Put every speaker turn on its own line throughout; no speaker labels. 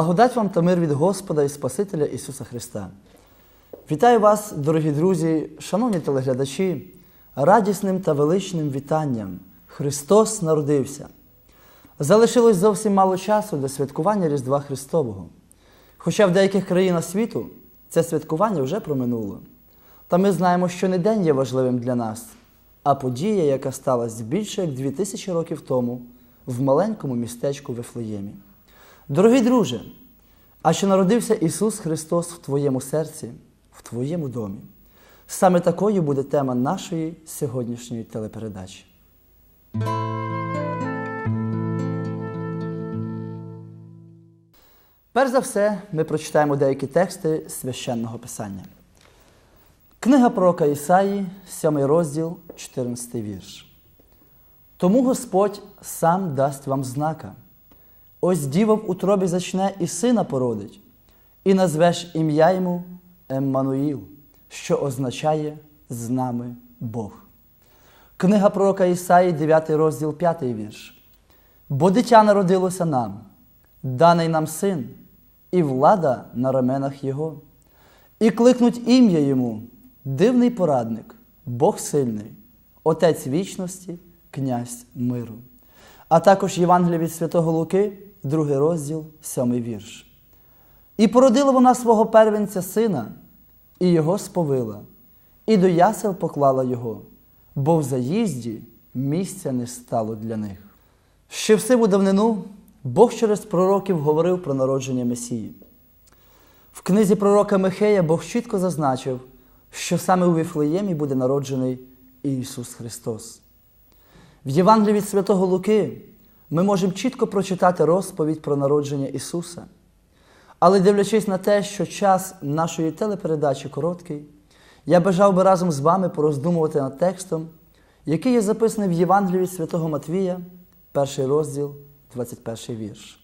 Благодать вам та мир від Господа і Спасителя Ісуса Христа. Вітаю вас, дорогі друзі, шановні телеглядачі, радісним та величним вітанням. Христос народився. Залишилось зовсім мало часу до святкування Різдва Христового. Хоча в деяких країнах світу це святкування вже проминуло. Та ми знаємо, що не день є важливим для нас, а подія, яка сталася більше як дві тисячі років тому в маленькому містечку Вифлеємі. Дорогий друже, а чи народився Ісус Христос в твоєму серці, в твоєму домі? Саме такою буде тема нашої сьогоднішньої телепередачі. Перш за все, ми прочитаємо деякі тексти священного писання. Книга пророка Ісаї, 7 розділ, 14 вірш. Тому Господь сам дасть вам знака. Ось діва в утробі зачне і сина породить, і назвеш ім'я йому Еммануїл, що означає з нами Бог. Книга пророка Ісаї, 9 розділ, 5 вірш. Бо дитя народилося нам, даний нам син, і влада на раменах Його. І кликнуть ім'я йому, дивний порадник, Бог сильний, Отець вічності, князь миру. А також Євангелія від Святого Луки, другий розділ, сьомий вірш. І породила вона свого первенця сина, і його сповила, і до ясел поклала його, бо в заїзді місця не стало для них. Ще в сиву давнину Бог через пророків говорив про народження Месії. В книзі пророка Михея Бог чітко зазначив, що саме у Віфлеємі буде народжений Ісус Христос. В Євангелії від Святого Луки ми можемо чітко прочитати розповідь про народження Ісуса. Але дивлячись на те, що час нашої телепередачі короткий, я бажав би разом з вами пороздумувати над текстом, який є записаний в Євангелії Святого Матвія, перший розділ, 21 вірш.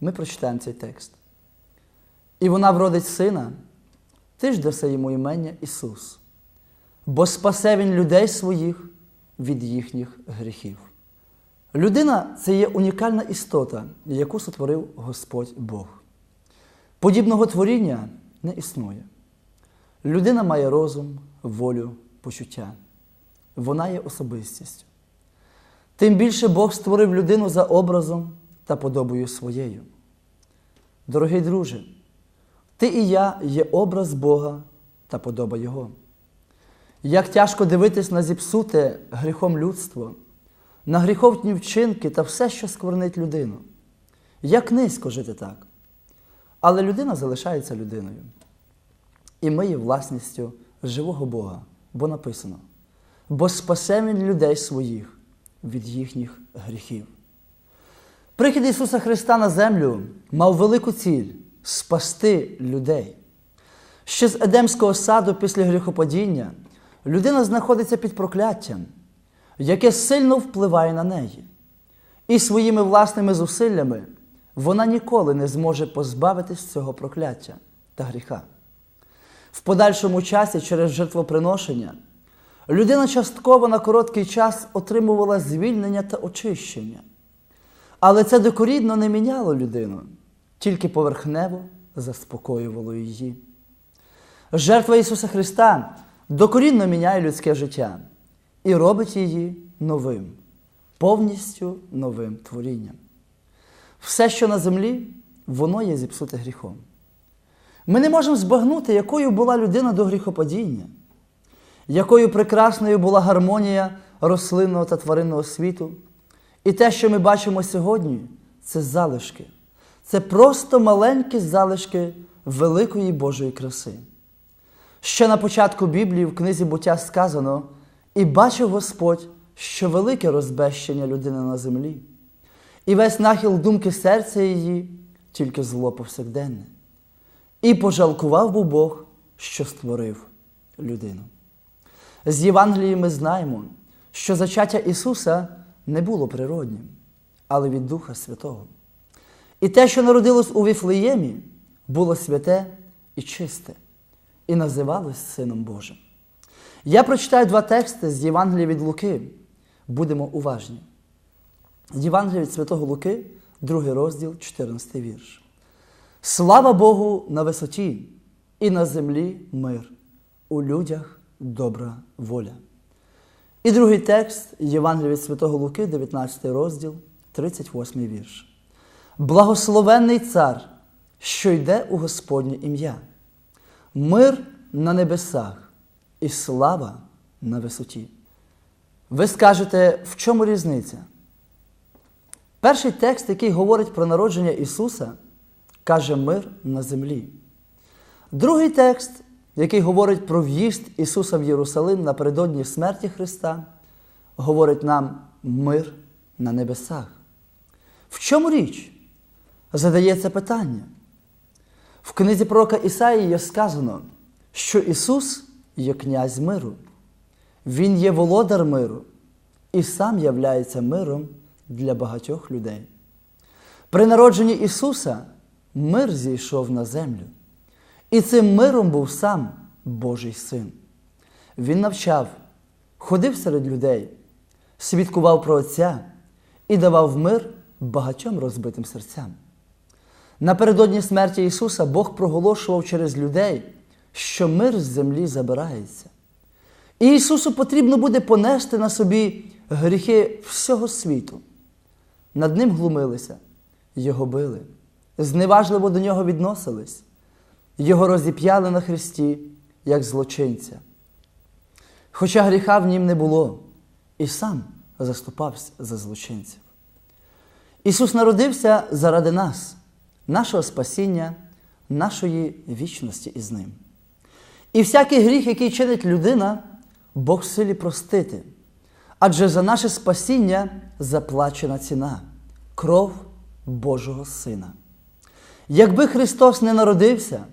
Ми прочитаємо цей текст. І вона вродить сина, ти ж даси йому імення Ісус, бо спасе Він людей своїх від їхніх гріхів. Людина це є унікальна істота, яку сотворив Господь Бог. Подібного творіння не існує. Людина має розум, волю, почуття. Вона є особистістю. Тим більше Бог створив людину за образом та подобою своєю. Дорогий друже, ти і я є образ Бога та подоба Його. Як тяжко дивитись на зіпсуте гріхом людство, на гріховні вчинки та все, що сквернить людину. Як низько жити так. Але людина залишається людиною. І ми є власністю живого Бога, бо написано: бо спасе Він людей своїх від їхніх гріхів. Прихід Ісуса Христа на землю мав велику ціль спасти людей. Ще з Едемського саду після гріхопадіння людина знаходиться під прокляттям, яке сильно впливає на неї. І своїми власними зусиллями вона ніколи не зможе позбавитись цього прокляття та гріха. В подальшому часі через жертвоприношення людина частково на короткий час отримувала звільнення та очищення. Але це докорідно не міняло людину, тільки поверхнево заспокоювало її. Жертва Ісуса Христа докорінно міняє людське життя і робить її новим, повністю новим творінням. Все, що на землі, воно є зіпсуте гріхом. Ми не можемо збагнути, якою була людина до гріхопадіння, якою прекрасною була гармонія рослинного та тваринного світу. І те, що ми бачимо сьогодні, це залишки. Це просто маленькі залишки великої Божої краси. Ще на початку Біблії в книзі буття сказано: і бачив Господь, що велике розбещення людини на землі, і весь нахил думки серця її тільки зло повсякденне. І пожалкував був Бог, що створив людину. З Євангелії ми знаємо, що зачаття Ісуса не було природнім, але від Духа Святого. І те, що народилось у Віфлеємі, було святе і чисте, і називалось Сином Божим. Я прочитаю два тексти з Євангелія від Луки. Будемо уважні. Євангелія від Святого Луки, другий розділ, 14 вірш. Слава Богу на висоті, і на землі мир, у людях добра воля. І другий текст Євангелія від Святого Луки, 19 розділ, 38 вірш. Благословенний цар, що йде у Господнє ім'я, мир на небесах і слава на висоті. Ви скажете, в чому різниця? Перший текст, який говорить про народження Ісуса, каже мир на землі. Другий текст, який говорить про в'їзд Ісуса в Єрусалим напередодні смерті Христа, говорить нам мир на небесах. В чому річ? Задається питання. В книзі пророка Ісаї є сказано, що Ісус є князь миру, Він є володар миру і сам являється миром для багатьох людей. При народженні Ісуса мир зійшов на землю, і цим миром був сам Божий Син. Він навчав, ходив серед людей, свідкував про Отця і давав мир багатьом розбитим серцям. Напередодні смерті Ісуса Бог проголошував через людей, що мир з землі забирається. І Ісусу потрібно буде понести на собі гріхи всього світу. Над ним глумилися, його били, зневажливо до нього відносились, його розіп'яли на хресті, як злочинця. Хоча гріха в нім не було, і сам заступався за злочинців. Ісус народився заради нас, нашого спасіння, нашої вічності із Ним. І всякий гріх, який чинить людина, Бог в силі простити. Адже за наше спасіння заплачена ціна кров Божого Сина. Якби Христос не народився,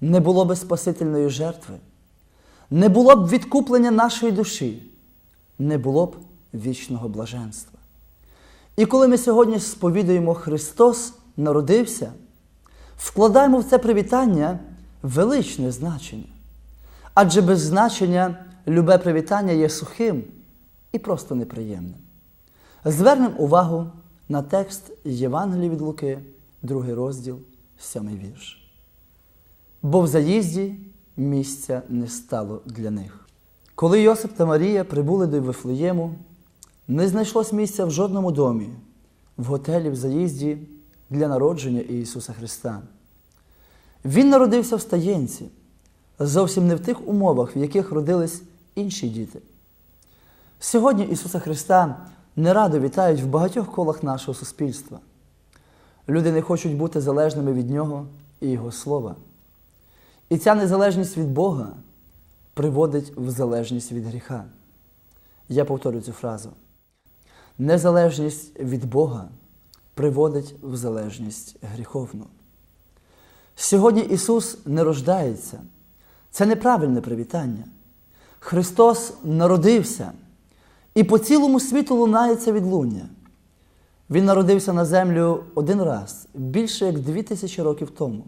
не було б Спасительної жертви, не було б відкуплення нашої душі, не було б вічного блаженства. І коли ми сьогодні сповідуємо Христос народився, вкладаємо в це привітання величне значення. Адже без значення любе привітання є сухим і просто неприємним. Звернемо увагу на текст Євангелії від Луки, другий розділ, сьомий вірш. Бо в заїзді місця не стало для них. Коли Йосип та Марія прибули до Вифлеєму, не знайшлось місця в жодному домі, в готелі в заїзді для народження Ісуса Христа. Він народився в стаєнці, зовсім не в тих умовах, в яких родились інші діти. Сьогодні Ісуса Христа не радо вітають в багатьох колах нашого суспільства. Люди не хочуть бути залежними від Нього і Його Слова. І ця незалежність від Бога приводить в залежність від гріха. Я повторю цю фразу. Незалежність від Бога приводить в залежність гріховну. Сьогодні Ісус не рождається. Це неправильне привітання. Христос народився, і по цілому світу лунається відлуння. Він народився на землю один раз, більше як дві тисячі років тому.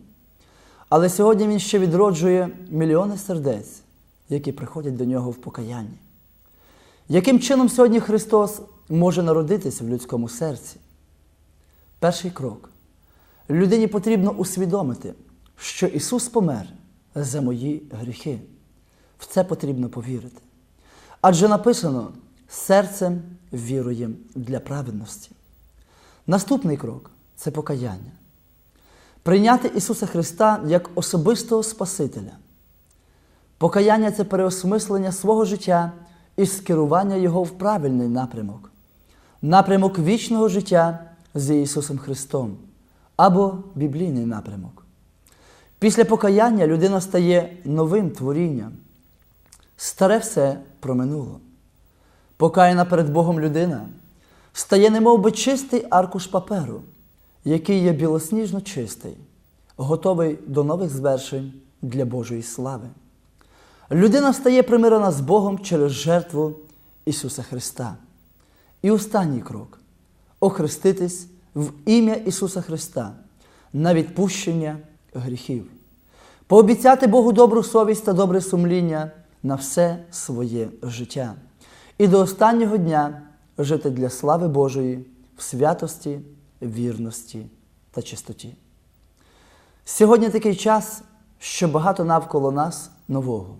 Але сьогодні Він ще відроджує мільйони сердець, які приходять до нього в покаянні. Яким чином сьогодні Христос може народитися в людському серці? Перший крок. Людині потрібно усвідомити, що Ісус помер за мої гріхи. В це потрібно повірити. Адже написано серцем віруєм для праведності. Наступний крок це покаяння. Прийняти Ісуса Христа як особистого Спасителя. Покаяння це переосмислення свого життя і скерування Його в правильний напрямок, напрямок вічного життя з Ісусом Христом або біблійний напрямок. Після покаяння людина стає новим творінням. Старе все проминуло. Покаяна перед Богом людина стає немов би чистий аркуш паперу, який є білосніжно чистий, готовий до нових звершень для Божої слави. Людина стає примирена з Богом через жертву Ісуса Христа. І останній крок охреститись в ім'я Ісуса Христа на відпущення гріхів, пообіцяти Богу добру совість та добре сумління на все своє життя і до останнього дня жити для слави Божої в святості, вірності та чистоті. Сьогодні такий час, що багато навколо нас нового.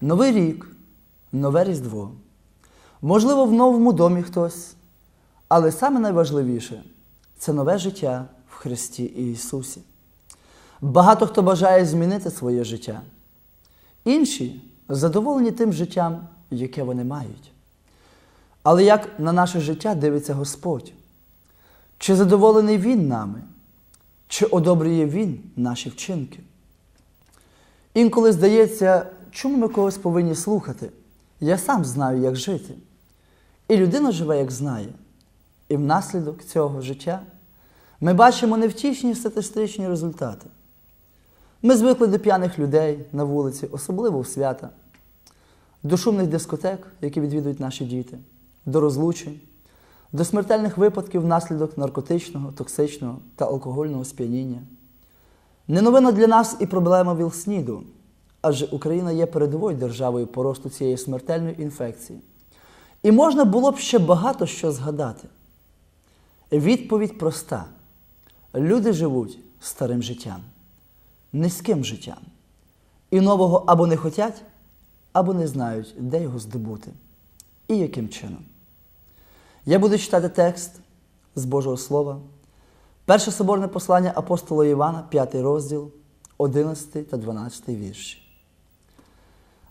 Новий рік, нове Різдво. Можливо, в новому домі хтось, але саме найважливіше це нове життя в Христі Ісусі. Багато хто бажає змінити своє життя. Інші задоволені тим життям, яке вони мають. Але як на наше життя дивиться Господь? Чи задоволений Він нами? Чи одобрює Він наші вчинки? Інколи здається, чому ми когось повинні слухати? Я сам знаю, як жити. І людина живе, як знає. І внаслідок цього життя ми бачимо невтішні статистичні результати. Ми звикли до п'яних людей на вулиці, особливо в свята, до шумних дискотек, які відвідують наші діти, до розлучень, до смертельних випадків внаслідок наркотичного, токсичного та алкогольного сп'яніння. Не новина для нас і проблема ВІЛ-СНІДу, адже Україна є передовою державою по росту цієї смертельної інфекції. І можна було б ще багато що згадати. Відповідь проста: люди живуть старим життям, низьким життям. І нового або не хотять, або не знають, де його здобути і яким чином. Я буду читати текст з Божого Слова, перше соборне послання апостола Івана, 5 розділ, 11 та 12 вірші.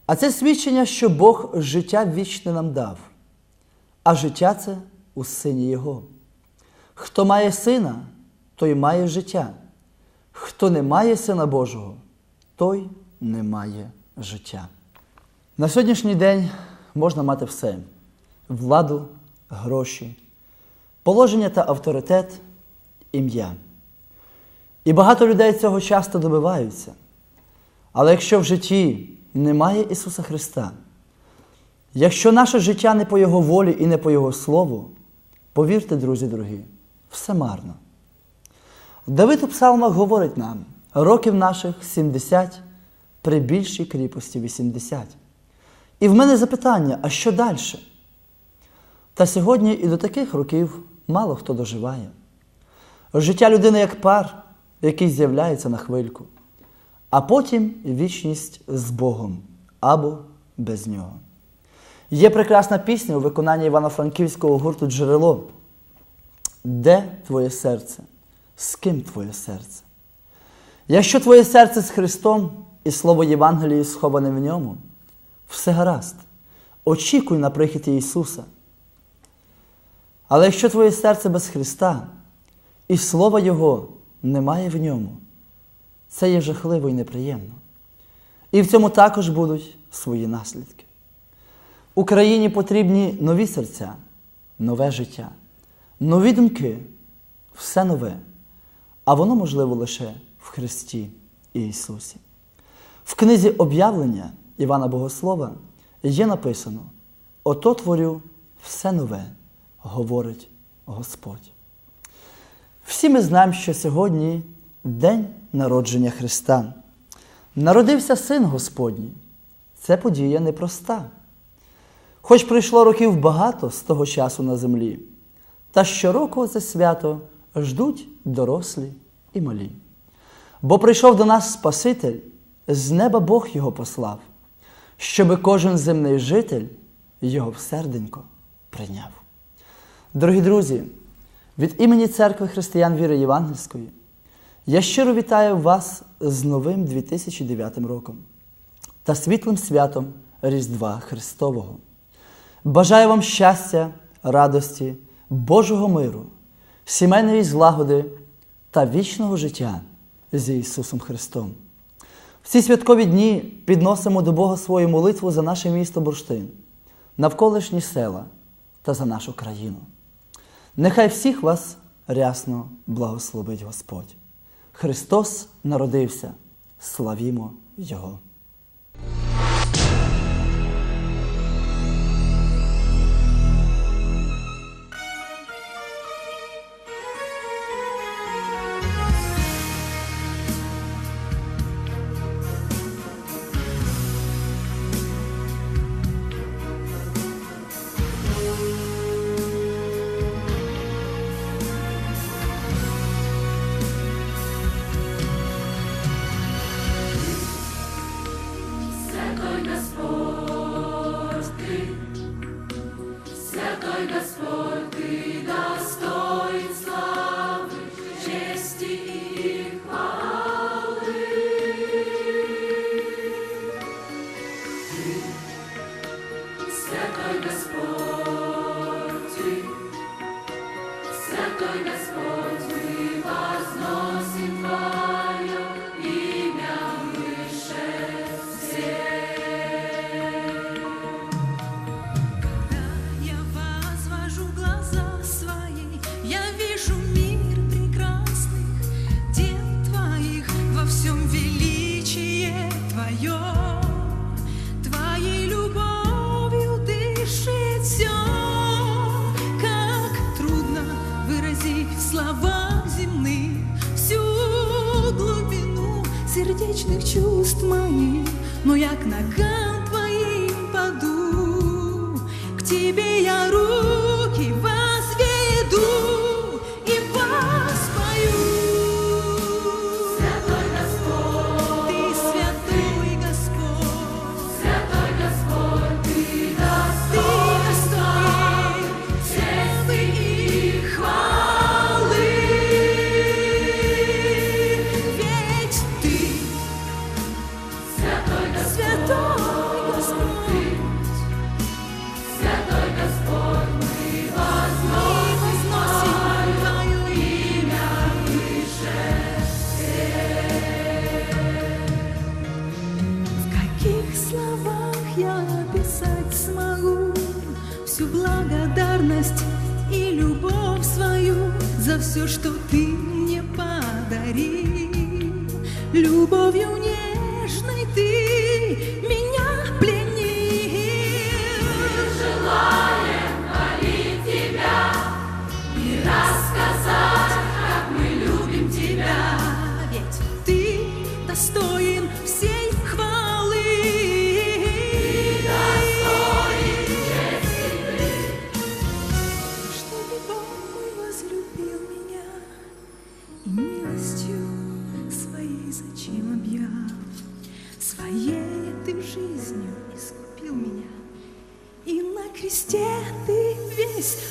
А це свідчення, що Бог життя вічне нам дав, а життя це у сині Його. Хто має сина, той має життя. Хто не має сина Божого, той не має життя. На сьогоднішній день можна мати все: владу, гроші, положення та авторитет, ім'я. І багато людей цього часто добиваються. Але якщо в житті немає Ісуса Христа, якщо наше життя не по Його волі і не по Його Слову, повірте, друзі дорогі, все марно. Давид у псалмах говорить нам, років наших 70 при більшій кріпості 80. І в мене запитання, а що далі? Та сьогодні і до таких років мало хто доживає. Життя людини як пар, який з'являється на хвильку, а потім вічність з Богом або без нього. Є прекрасна пісня у виконанні Івано-Франківського гурту Джерело. Де твоє серце? З ким твоє серце? Якщо твоє серце з Христом і Слово Євангелії сховане в ньому, все гаразд. Очікуй на прихід Ісуса. Але якщо твоє серце без Христа і Слова Його немає в ньому, це є жахливо і неприємно. І в цьому також будуть свої наслідки. Україні потрібні нові серця, нове життя, нові думки, все нове, а воно можливо лише в Христі і Ісусі. В книзі об'явлення Івана Богослова є написано: Ото творю все нове, говорить Господь. Всі ми знаємо, що сьогодні день народження Христа. Народився Син Господній. Це подія непроста. Хоч пройшло років багато з того часу на землі, та щороку це свято ждуть дорослі і малі. Бо прийшов до нас Спаситель, з неба Бог його послав, щоби кожен земний житель його в серденько прийняв. Дорогі друзі, від імені Церкви Християн Віри Євангельської я щиро вітаю вас з новим 2009 роком та світлим святом Різдва Христового. Бажаю вам щастя, радості, Божого миру, сімейної злагоди та вічного життя з Ісусом Христом. В ці святкові дні підносимо до Бога свою молитву за наше місто Бурштин, навколишні села та за нашу країну. Нехай всіх вас рясно благословить Господь. Христос народився, славімо Його!
всю благодарность и любовь свою за все, что ты мне подарил. Любовью не face